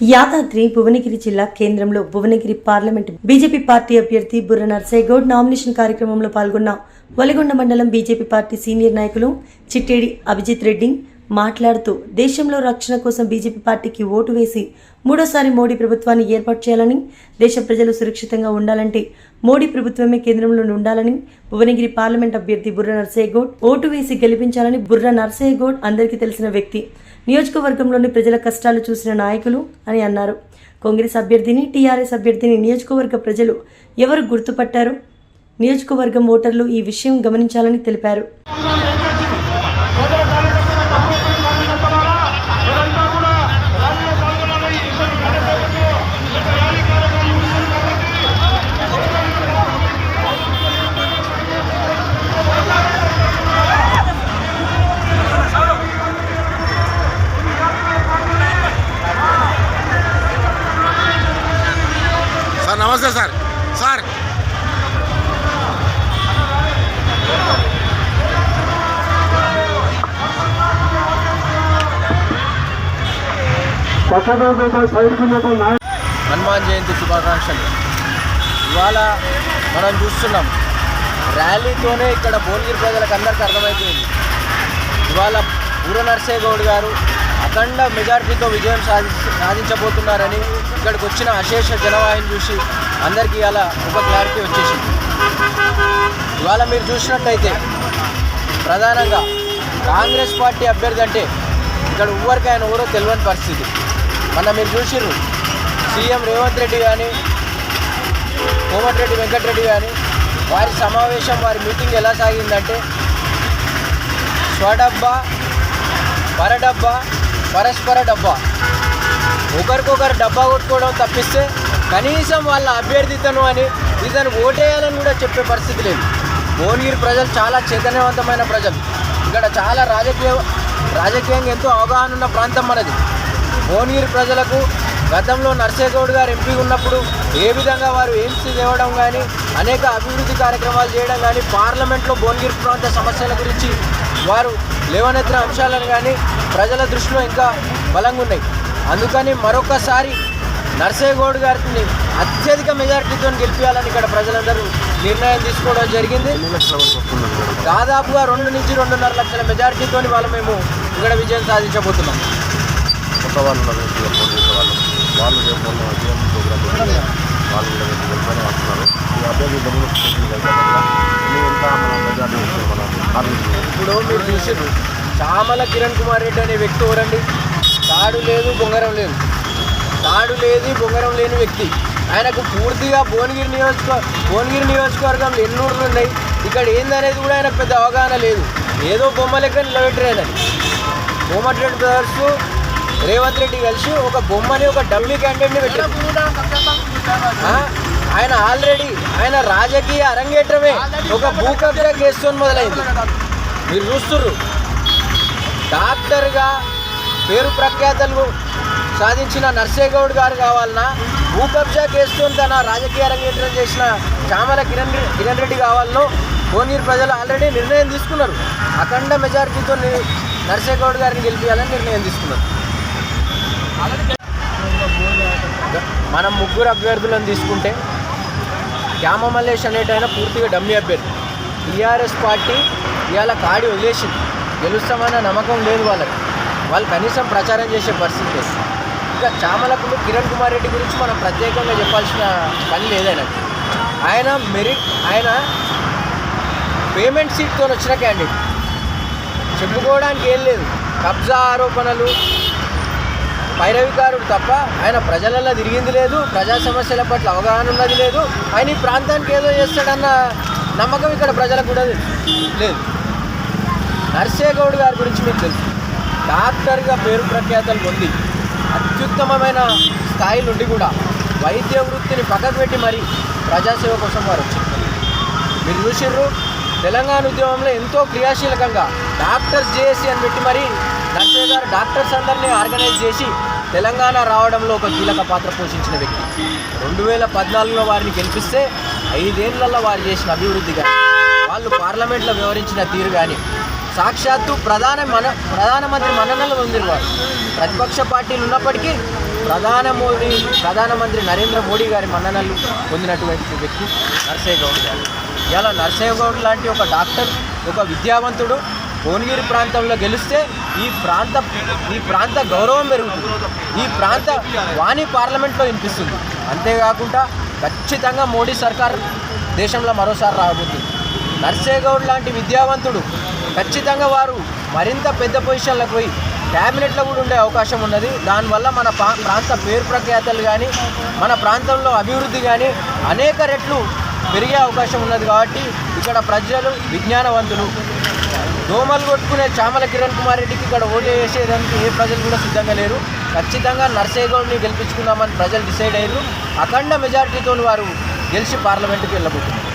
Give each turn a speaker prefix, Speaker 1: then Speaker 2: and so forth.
Speaker 1: యాదాద్రి భువనగిరి జిల్లా కేంద్రంలో Bhuvanagiri parliament BJP party అభ్యర్థి బుర్ర నర్సయ్యగౌడ్ నామినేషన్ కార్యక్రమంలో పాల్గొన్న వలిగొండ మండలం బీజేపీ పార్టీ సీనియర్ నాయకులు చిట్టేడి అభిజిత్ రెడ్డి మాట్లాడుతూ దేశంలో రక్షణ కోసం బీజేపీ పార్టీకి ఓటు వేసి మూడోసారి మోడీ ప్రభుత్వాన్ని ఏర్పాటు చేయాలని దేశ ప్రజలు సురక్షితంగా ఉండాలంటే మోడీ ప్రభుత్వమే కేంద్రంలో ఉండాలని భువనగిరి పార్లమెంట్ అభ్యర్థి బుర్ర నర్సయ్యగౌడ్ ఓటు వేసి గెలిపించాలని బుర్ర నర్సయ్యగౌడ్ అందరికీ తెలిసిన వ్యక్తి. నియోజకవర్గంలోని ప్రజల కష్టాలు చూసిన నాయకులు అని అన్నారు. కాంగ్రెస్ అభ్యర్థిని టీఆర్ఎస్ అభ్యర్థిని నియోజకవర్గ ప్రజలు ఎవరు గుర్తుపట్టారు? నియోజకవర్గం ఓటర్లు ఈ విషయం గమనించాలని తెలిపారు.
Speaker 2: నమస్తే సార్ సార్.
Speaker 3: హనుమాన్ జయంతి శుభాకాంక్షలు. ఇవాళ మనం చూస్తున్నాం ర్యాలీతోనే ఇక్కడ భువనగిరి ప్రజలకు అందరికీ అర్థమైపోయింది. ఇవాళ పూర నర్సయ్య గౌడ్ గారు అఖండ మెజార్టీతో విజయం సాధి సాధించబోతున్నారని ఇక్కడికి వచ్చిన అశేష జనవాహిని చూసి అందరికీ ఇలా ఒక క్లారిటీ వచ్చేసింది. ఇవాళ మీరు చూసినట్టయితే ప్రధానంగా కాంగ్రెస్ పార్టీ అభ్యర్థి అంటే ఇక్కడ ఎవరికైనా ఎవరో తెలియని పరిస్థితి. మొన్న మీరు చూసిర్రు సీఎం రేవంత్ రెడ్డి కానీ కోమటిరెడ్డి వెంకటరెడ్డి కానీ వారి సమావేశం వారి మీటింగ్ ఎలా సాగిందంటే స్వడబ్బా పరడబ్బా పరస్పర డబ్బా. ఒకరికొకరు డబ్బా కొట్టుకోవడం తప్పిస్తే కనీసం వాళ్ళ అభ్యర్థితను అని ఇతను ఓటేయాలని కూడా చెప్పే పరిస్థితి లేదు. భువనగిరి ప్రజలు చాలా చైతన్యవంతమైన ప్రజలు. ఇక్కడ చాలా రాజకీయ రాజకీయంగా ఎంతో అవగాహన ఉన్న ప్రాంతం మనది. భువనగిరి ప్రజలకు గతంలో నర్సేగౌడ్ గారు ఎంపీ ఉన్నప్పుడు ఏ విధంగా వారు ఎయిమ్స్ తేవడం కానీ అనేక అభివృద్ధి కార్యక్రమాలు చేయడం కానీ పార్లమెంట్లో భువనగిరి ప్రాంత సమస్యల గురించి వారు లేవనెత్తిన అంశాలను కానీ ప్రజల దృష్టిలో ఇంకా బలంగా ఉన్నాయి. అందుకని మరొకసారి నర్సేగౌడ్ గారిని అత్యధిక మెజారిటీతో గెలిపించాలని ఇక్కడ ప్రజలందరూ నిర్ణయం తీసుకోవడం జరిగింది. దాదాపుగా రెండు నుంచి రెండున్నర లక్షల మెజారిటీతో వాళ్ళు మేము ఇక్కడ విజయం సాధించబోతున్నాం.
Speaker 2: వాళ్ళు వాళ్ళు
Speaker 3: ఇప్పుడు మీరు చూసారు చామల కిరణ్ కుమార్ రెడ్డి అనే వ్యక్తి ఎవరండి? తాడు లేదు బొంగరం లేదు. తాడు లేదు బొంగరం లేని వ్యక్తి. ఆయనకు పూర్తిగా భువనగిరి నియోజక భువనగిరి నియోజకవర్గంలో ఎన్నూరులు ఉన్నాయి. ఇక్కడ ఏందనేది కూడా ఆయనకు పెద్ద అవగాహన లేదు. ఏదో బొమ్మ లెక్క నిలబెట్టారని కోమటిరెడ్డి బ్రదర్స్ రేవంత్ రెడ్డి కలిసి ఒక బొమ్మని ఒక డమ్మీ క్యాండిడేట్ని పెట్టారు. ఆయన ఆల్రెడీ ఆయన రాజకీయ అరంగేట్రమే ఒక భూ కబ్జా కేసుతో మొదలైంది. మీరు చూస్తుర్రు. డాక్టర్గా పేరు ప్రఖ్యాతలు సాధించిన నర్సేగౌడ్ గారు కావాలన్నా భూ కబ్జా కేసుతో తన రాజకీయ రంగేట్రం చేసిన చామల కిరణ్ కిరణ్ రెడ్డి కావాలనో కోనీరు ప్రజలు ఆల్రెడీ నిర్ణయం తీసుకున్నారు. అఖండ మెజారిటీతో ని- నర్సేగౌడ్ గారిని గెలిపించాలని నిర్ణయం తీసుకున్నారు. మనం ముగ్గురు అభ్యర్థులను తీసుకుంటే శ్యామ మల్లేష్ అనేటైనా పూర్తిగా డమ్మి అభ్యర్థి. టీఆర్ఎస్ పార్టీ ఇవాళ కాడి వదిలేసింది. గెలుస్తామన్న నమ్మకం లేదు వాళ్ళకి. వాళ్ళు కనీసం ప్రచారం చేసే పరిస్థితి లేదు. ఇంకా చామలకు కిరణ్ కుమార్ రెడ్డి గురించి మనం ప్రత్యేకంగా చెప్పాల్సిన పని లేదైనా ఆయన మెరిట్ ఆయన పేమెంట్ సీట్తో వచ్చిన క్యాండిడేట్. చెప్పుకోవడానికి ఏం లేదు. కబ్జా ఆరోపణలు పైరవికారుడు తప్ప ఆయన ప్రజలలో తిరిగింది లేదు ప్రజా సమస్యల పట్ల అవగాహన ఉన్నది లేదు. ఆయన ఈ ప్రాంతానికి ఏదో చేస్తాడన్న నమ్మకం ఇక్కడ ప్రజలకు కూడా లేదు. నర్సేగౌడ్ గారి గురించి మీకు తెలుసు. డాక్టర్గా పేరు ప్రఖ్యాతలు పొంది అత్యుత్తమమైన స్థాయి నుండి కూడా వైద్య వృత్తిని పక్కకు పెట్టి మరీ ప్రజాసేవ కోసం వారు వచ్చారు మీరు చూసిర్రు తెలంగాణ ఉద్యమంలో ఎంతో క్రియాశీలకంగా డాక్టర్స్ జేఏసీ అని పెట్టి మరీ నర్సయ్య గారు డాక్టర్స్ అందరినీ ఆర్గనైజ్ చేసి తెలంగాణ రావడంలో ఒక కీలక పాత్ర పోషించిన వ్యక్తి. రెండు వేల పద్నాలుగులో వారిని గెలిపిస్తే ఐదేళ్ళలో వారు చేసిన అభివృద్ధి కానీ వాళ్ళు పార్లమెంట్లో వివరించిన తీరు కానీ సాక్షాత్తు ప్రధాన మన ప్రధానమంత్రి మన్ననలు పొందిన ప్రతిపక్ష పార్టీలు ఉన్నప్పటికీ ప్రధాన మోడీ ప్రధానమంత్రి నరేంద్ర మోడీ గారి మన్ననలు పొందినటువంటి వ్యక్తి నర్సయ్య గౌడ్ గారు. ఇలా నర్సయ్య గౌడ్ లాంటి ఒక డాక్టర్ ఒక విద్యావంతుడు భువనగిరి ప్రాంతంలో గెలిస్తే ఈ ప్రాంత ఈ ప్రాంత గౌరవం పెరుగుతుంది. ఈ ప్రాంత వాణి పార్లమెంట్లో వినిపిస్తుంది. అంతేకాకుండా ఖచ్చితంగా మోడీ సర్కార్ దేశంలో మరోసారి రాబోతుంది. నర్సయ్య గౌడ్ లాంటి విద్యావంతుడు ఖచ్చితంగా వారు మరింత పెద్ద పొజిషన్లకు పోయి క్యాబినెట్లో కూడా ఉండే అవకాశం ఉన్నది. దానివల్ల మన ప్రాంత పేరు ప్రఖ్యాతలు కానీ మన ప్రాంతంలో అభివృద్ధి కానీ అనేక రెట్లు పెరిగే అవకాశం ఉన్నది కాబట్టి ఇక్కడ ప్రజలు విజ్ఞానవంతులు. దోమలు కొట్టుకునే చామల కిరణ్ కుమార్ రెడ్డికి ఇక్కడ ఓటు వేసేదానికి ఏ ప్రజలు కూడా సిద్ధంగా లేరు. ఖచ్చితంగా నర్సయ్య గెలిపించుకుందామని ప్రజలు డిసైడ్ అయ్యారు. అఖండ మెజారిటీతో వారు గెలిచి పార్లమెంట్కి వెళ్ళబోతున్నారు.